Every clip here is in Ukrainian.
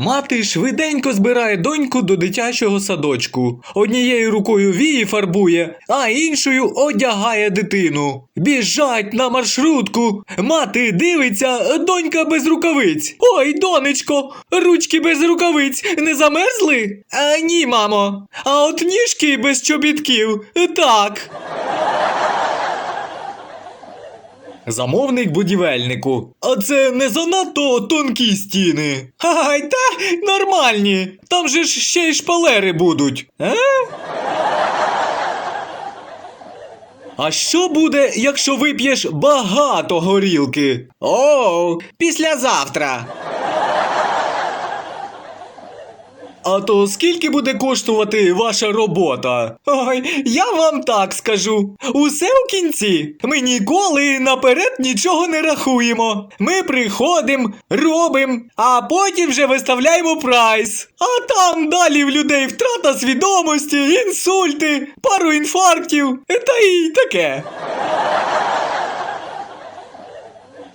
Мати швиденько збирає доньку до дитячого садочку. Однією рукою вії фарбує, а іншою одягає дитину. Біжать на маршрутку. Мати дивиться, донька без рукавиць. Ой, донечко, ручки без рукавиць не замерзли? А, ні, мамо. А от ніжки без чобітків. Так. Замовник будівельнику. А це не занадто тонкі стіни. Хай, та нормальні. Там же ж ще й шпалери будуть. Е? А що буде, якщо вип'єш багато горілки? О, післязавтра. А то скільки буде коштувати ваша робота? Ой, я вам так скажу. Усе у кінці. Ми ніколи наперед нічого не рахуємо. Ми приходимо, робимо, а потім вже виставляємо прайс. А там далі в людей втрата свідомості, інсульти, пару інфарктів та й таке.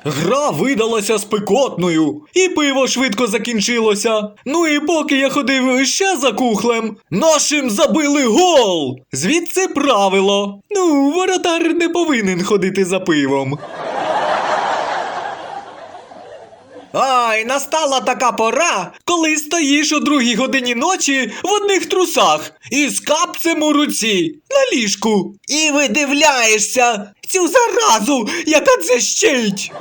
Гра видалася спекотною, і пиво швидко закінчилося. Ну і поки я ходив ще за кухлем, нашим забили гол. Звідси правило. Ну, воротар не повинен ходити за пивом. Ай, настала така пора, коли стоїш о другій годині ночі в одних трусах і з капцем у руці на ліжку. І видивляєшся цю заразу, яка це щить.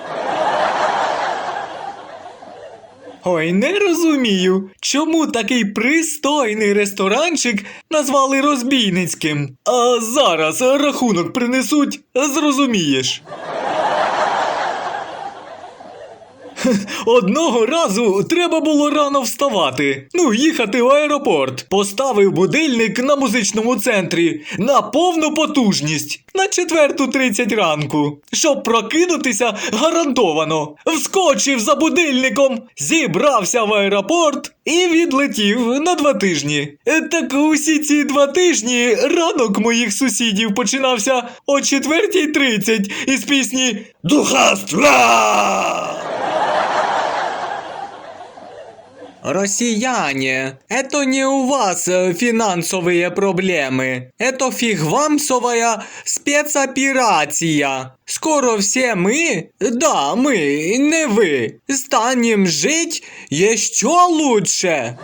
Ой, не розумію, чому такий пристойний ресторанчик назвали розбійницьким. А зараз рахунок принесуть, зрозумієш. Одного разу треба було рано вставати. Ну, їхати в аеропорт. Поставив будильник на музичному центрі на повну потужність на четверту тридцять ранку. Щоб прокинутися гарантовано. Вскочив за будильником, зібрався в аеропорт і відлетів на два тижні. Е, Так усі ці два тижні ранок моїх сусідів починався о четвертій тридцять із пісні Духаства! Россияне, это не у вас э, финансовые проблемы. Это фигвамсовая спецоперация. Скоро все мы, да, мы, не вы, станем жить еще лучше.